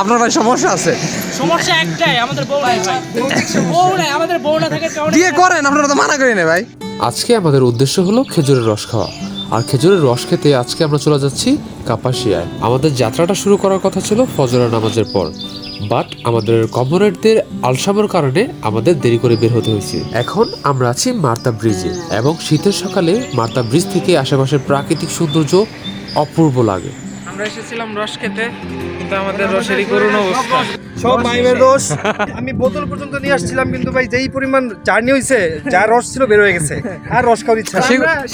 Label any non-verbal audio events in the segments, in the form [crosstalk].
আপনার ভাই সমস্যা আছে? সমস্যা একটাই আমাদের বউ নাই ভাই। বউ নাই আমাদের বউ না থাকার কারণে বিয়ে করেন আপনারা তো মানা করি না ভাই। আজকে আমাদের উদ্দেশ্য হলো খেজুরের রস খাওয়া। আর খেজুরের রস খেতে আজকে আমরা চলে যাচ্ছি কাপাসিয়ায়। আমাদের যাত্রাটা শুরু করার কথা ছিল ফজরের নামাজের পর। বাট আমাদের কমরেডদের আলসামের কারণে আমাদের দেরি করে বের হতে হয়েছে। এখন আমরা আছি মার্তা ব্রিজে এবং শীতের সকালে মার্তা ব্রিজ থেকে আশেপাশের প্রাকৃতিক সৌন্দর্য অপূর্ব লাগে। আমরা এসেছিলাম রস খেতে কিন্তু আমাদের রসেরই করুণ অবস্থা। সব মাইমের দোষ আমি বোতল পর্যন্ত নিয়ে আসছিলাম কিন্তু ভাই যেই পরিমাণ জার্নি হয়েছে যা রস ছিল বের হয়ে গেছে। আর রস খাওয়ার ইচ্ছা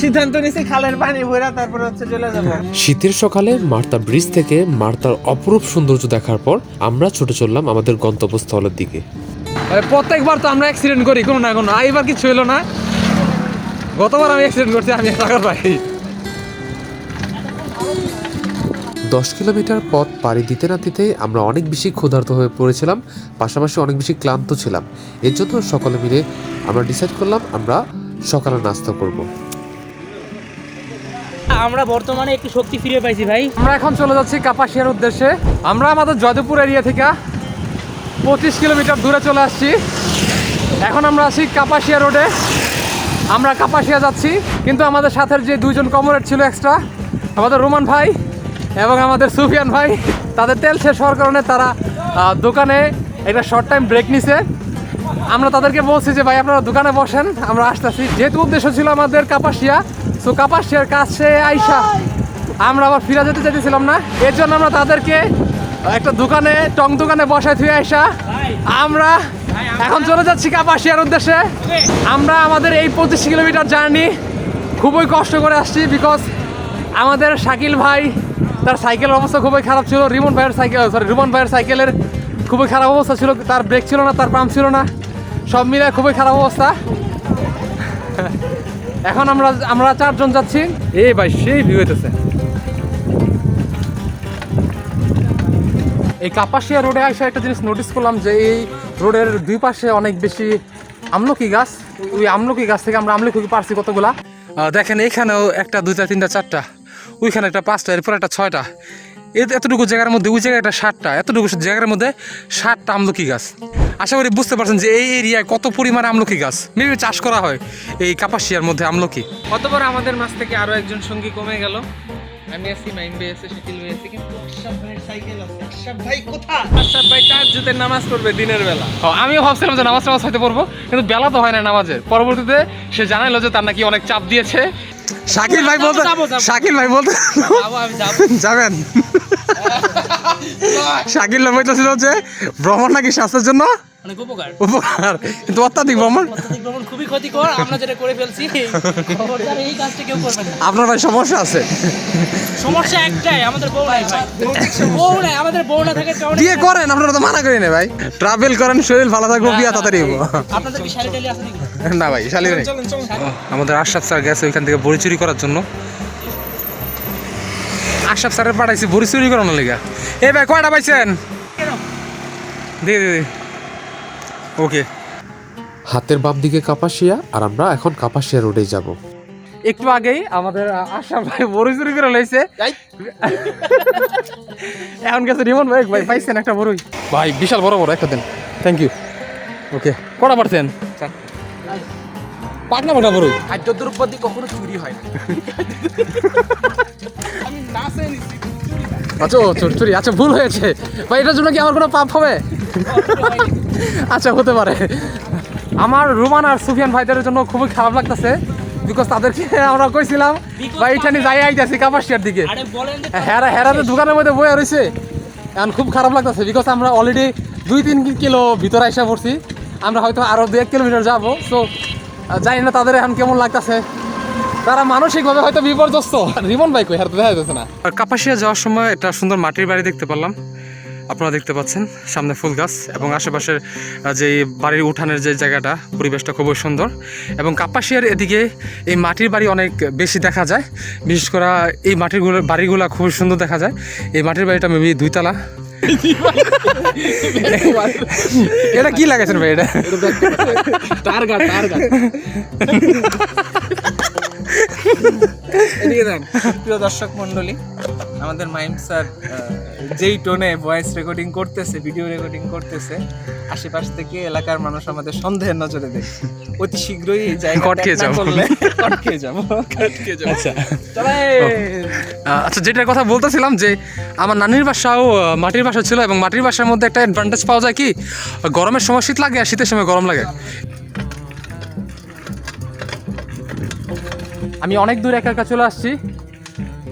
সিদ্ধান্ত নিয়েছি খালের পানি ভরা তারপরে হচ্ছে চলে যাব। শীতের সকালে মার্তা ব্রিজ থেকে মার্তার অপরূপ সৌন্দর্য দেখার পর আমরা ছুটে চললাম আমাদের গন্তব্যস্থলের দিকে। প্রত্যেকবার তো আমরা অ্যাক্সিডেন্ট করি কোনো না কোনো। এবার কিছু হলো না। গতবার আমি অ্যাক্সিডেন্ট করছি আমি টাকার ভাই দশ কিলোমিটার পথ পাড়ি দিতে না দিতে আমরা অনেক বেশি ক্ষুধার্ত হয়ে পড়েছিলাম পাশাপাশি অনেক বেশি ক্লান্ত ছিলাম। এর জন্য সকলে মিলে আমরা ডিসাইড করলাম আমরা সকালে নাস্তা করব। আমরা বর্তমানে একটু শক্তি ফিরে পাইছি ভাই। আমরা এখন চলে যাচ্ছি কাপাসিয়ার উদ্দেশ্যে। আমরা আমাদের জয়দেবপুর এরিয়া থেকে পঁচিশ কিলোমিটার দূরে চলে আসছি। এখন আমরা আছি কাপাসিয়া রোডে আমরা কাপাসিয়া যাচ্ছি কিন্তু আমাদের সাথে যে দুইজন কমরেড ছিল এক্সট্রা আমাদের রোমান ভাই এবং আমাদের সুফিয়ান ভাই, তাদের তেল শেষ হওয়ার কারণে তারা দোকানে একটা শর্ট টাইম ব্রেক নিছে। আমরা তাদেরকে বলছি যে, ভাই, আপনারা দোকানে বসেন, আমরা আসতেছি। যেহেতু উদ্দেশ্য ছিল আমাদের কাপাসিয়া সো কাপাসিয়ার কাছে আইসা আমরা আবার ফিরে যেতে চাইতেছিলাম না। এর জন্য আমরা তাদেরকে একটা দোকানে, টং দোকানে বসায় থুয়ে আইসা আমরা এখন চলে যাচ্ছি কাপাসিয়ার উদ্দেশ্যে। আমরা আমাদের এই পঁচিশ কিলোমিটার জার্নি খুবই কষ্ট করে আসছি বিকজ আমাদের শাকিল ভাই তার সাইকেলের অবস্থা খুবই খারাপ ছিল। রিমন ভাইয়ের সাইকেল সরি রিমন ভাইয়ের সাইকেলের খুবই খারাপ অবস্থা ছিল। তার ব্রেক ছিল না তার পাম্প ছিল না। সব মিলে খুবই খারাপ অবস্থা। এখন আমরা আমরা চারজন যাচ্ছি। এ ভাই সেই ভিউ হইতেছে। এই কাপাসিয়া রোডে আসে একটা জিনিস নোটিস করলাম যে এই রোডের দুই পাশে অনেক বেশি আমলকি গাছ। ওই আমলকি গাছ থেকে আমরা আমলকি পারছি কতগুলা। দেখেন এখানেও একটা দুইটা তিনটা চারটা। ওইখানে একটা পাঁচটা এরপর একটা ছয়টা। এ এতটুকু জায়গার মধ্যে ওই জায়গায় একটা ষাটটা এতটুকু জায়গার মধ্যে ষাটটা আমলকি গাছ। আশা করি বুঝতে পারছেন যে এই এরিয়ায় কত পরিমাণে আমলকি গাছ। মেবি চাষ করা হয় এই কাপাসিয়ার মধ্যে আমলকি। অতবার আমাদের মাছ থেকে আরও একজন সঙ্গী কমে গেল। আমি আছি মাইম ভাই আছে শাকিল ভাই আছে কিন্তু আশরাফ ভাইয়ের সাইকেল আছে। আশরাফ ভাই কোথায়? আশরাফ ভাই তার নামাজ পড়বে দিনের বেলা। আমিও ভাবছিলাম যে নামাজ টামাজ হয়তো পড়ব কিন্তু বেলা তো হয় না নামাজের। পরবর্তীতে সে জানাইলো যে তার নাকি অনেক চাপ দিয়েছে। শাকিল ভাই বলতে। শাকিল ভাই বলতে যাবেন। [laughs] শাকিল ভাই বলতেছিল যে ভ্রমণ নাকি স্বাস্থ্যের জন্য? অনেক উপকার। উপকার। কিন্তু অত্যাধিক ভ্রমণ? অত্যধিক ভ্রমণ খুবই ক্ষতিকর আমরা যেটা করে ফেলছি খবরদার এই কাজটা কেউ করবে না। আপনার ভাই সমস্যা আছে? সমস্যা একটাই আমাদের বউ নাই ভাই। বউ নাই আমাদের বউ না থাকার কারণে বিয়ে করেন আপনারা তো মানা করি না ভাই। ট্রাভেল করেন শরীর ভালো থাকব বিয়া তাড়াতাড়ি হব। আপনাদের কি শাড়ি টালি আছে নাকি? না ভাই শালি নেই। আমাদের আশরাফ স্যার গেছে ওইখান থেকে বড়ি চুরি করার জন্য। আশরাফ স্যারের পাঠাইছি বড়ি চুরি করানোর লেগা। এ ভাই কয়টা পাইছেন? দিয়ে দিয়ে ওকে। হাতের বাম দিকে কাপাসিয়া আর আমরা এখন কাপাসিয়া রোডে যাব। একটু আগেই আমাদের আশরাফ ভাই বড়ি চুরি করে লইছে। এখন গেছে রিমন ভাই ভাই পাইছেন একটা বড়ই। ভাই বিশাল বড় বড় একটা দেন। Thank you okay. কটা পারছেন? পাটনা পাটনা বড়ই? খাদ্য দ্রব্যাদি কখনো চুরি হয় না। [laughs] আচ্ছা ও চুরি আচ্ছা ভুল হয়েছে। ভাই এটার জন্য কি আমার কোনো পাপ হবে? আচ্ছা হতে পারে। আমার রুমান আর সুফিয়ান ভাইদের জন্য খুবই খারাপ লাগতেছে বিকজ তাদেরকে আমরা কইছিলাম ভাই এখানে যাই আইতাছি কাপাসিয়ার দিকে। হেরা হেরা তো দোকানের মধ্যে বয়ে রয়েছে এখন খুব খারাপ লাগতেছে বিকজ আমরা অলরেডি দুই তিন কিলো ভিতরে এসে পড়ছি। আমরা হয়তো আরও দু এক কিলোমিটার যাব সো জানি না তাদের এখন কেমন লাগতেছে। তারা মানসিকভাবে হয়তো বিপর্যস্ত। রিমন বাইক হের তো দেখা যাচ্ছে না। আর কাপাসিয়া যাওয়ার সময় একটা সুন্দর মাটির বাড়ি দেখতে পারলাম। আপনারা দেখতে পাচ্ছেন সামনে ফুল গাছ এবং আশেপাশের যে বাড়ির উঠানের যে জায়গাটা পরিবেশটা খুবই সুন্দর। এবং কাপাসিয়ার এদিকে এই মাটির বাড়ি অনেক বেশি দেখা যায়। বিশেষ করে এই মাটির গুলো- বাড়িগুলো খুবই সুন্দর দেখা যায়। এই মাটির বাড়িটা মেবি দুইতলা। এটা কি লাগাইছেন ভাই এটা? তার এদিকে দেন প্রিয় দর্শক মণ্ডলী আমাদের মাইম স্যার যেই টোনে ভয়েস রেকর্ডিং করতেছে ভিডিও রেকর্ডিং করতেছে আশেপাশ থেকে এলাকার মানুষ আমাদের সন্দেহের নজরে দেখছে। অতি শীঘ্রই এই জায়গা কট খেয়ে যাব। করলে কট খেয়ে যাব। কট আচ্ছা। আচ্ছা যেটার কথা বলতেছিলাম যে আমার নানির বাসাও মাটির বাসা ছিল এবং মাটির বাসার মধ্যে একটা অ্যাডভান্টেজ পাওয়া যায় কি গরমের সময় শীত লাগে আর শীতের সময় গরম লাগে। আমি অনেক দূর একা একা চলে আসছি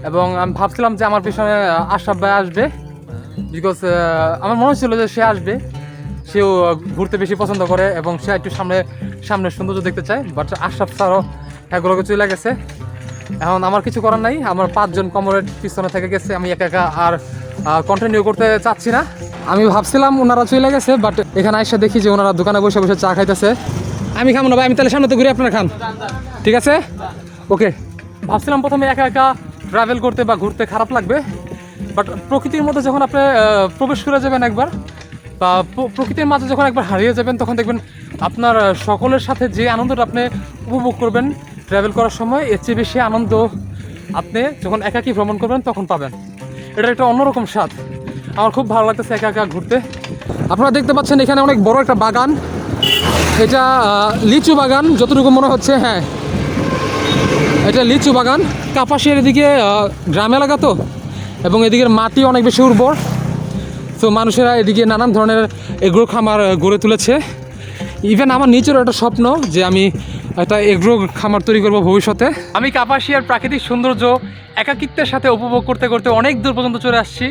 এবং আমি ভাবছিলাম যে আমার পিছনে আশরাফ ভাই আসবে বিকজ আমার মনে হচ্ছিল যে সে আসবে। সেও ঘুরতে বেশি পছন্দ করে এবং সে একটু সামনে সামনে সৌন্দর্য দেখতে চায় বাট আশরাফ স্যারও এগুলোকে চলে গেছে। এখন আমার কিছু করার নাই, আমার পাঁচজন কমরেড পিছনে থেকে গেছে, আমি একা একা আর কন্টিনিউ করতে চাচ্ছি না। আমি ভাবছিলাম ওনারা চলে গেছে বাট এখানে এসে দেখি যে ওনারা দোকানে বসে বসে চা খাইতেছে। আমি খাব না ভাই, আমি তাহলে সামনে তো ঘুরে আপনারা খান। ঠিক আছে? ওকে ভাবছিলাম প্রথমে একা একা ট্রাভেল করতে বা ঘুরতে খারাপ লাগবে বাট প্রকৃতির মধ্যে যখন আপনি প্রবেশ করে যাবেন একবার, বা প্রকৃতির মাঝে যখন একবার হারিয়ে যাবেন, তখন দেখবেন আপনার সকলের সাথে যে আনন্দটা আপনি উপভোগ করবেন ট্রাভেল করার সময়, এর চেয়ে বেশি আনন্দ আপনি যখন একাকী ভ্রমণ করবেন, তখন পাবেন। এটা একটা অন্যরকম স্বাদ। আমার খুব ভালো লাগতেছে একা একা ঘুরতে। আপনারা দেখতে পাচ্ছেন এখানে অনেক বড় একটা বাগান। এটা লিচু বাগান, যতটুকু মনে হচ্ছে হ্যাঁ। এটা লিচু বাগান। কাপাসিয়ার এদিকে গ্রাম এলাকা তো, এবং এদিকের মাটি অনেক বেশি উর্বর। তো মানুষেরা এদিকে নানান ধরনের এগ্রো খামার গড়ে তুলেছে। ইভেন আমার নিজেরও একটা স্বপ্ন যে আমি একটা এগ্রো খামার তৈরি করব ভবিষ্যতে। আমি কাপাসিয়ার প্রাকৃতিক সৌন্দর্য, একাকিত্বের সাথে উপভোগ করতে করতে অনেক দূর পর্যন্ত চলে আসছি।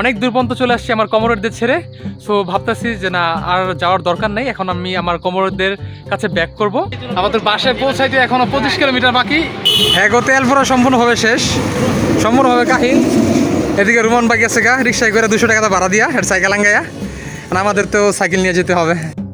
অনেক দূর পর্যন্ত চলে আসছি আমার কমরেডদের ছেড়ে। সো ভাবতেছি যে না, আর যাওয়ার দরকার নেই। এখন আমি আমার কমরেডদের কাছে ব্যাক করব। আমাদের বাসায় পৌঁছাইতে এখনও পঁচিশ কিলোমিটার বাকি। হ্যাঁ গো ভরা সম্পূর্ণভাবে শেষ। সম্পূর্ণভাবে কাহিল এদিকে রুমন বাইক আছে গা, রিক্সায় করে দুশো টাকা ভাড়া দিয়া, হেড সাইকেল আঙ্গাইয়া আর আমাদের তো সাইকেল নিয়ে যেতে হবে।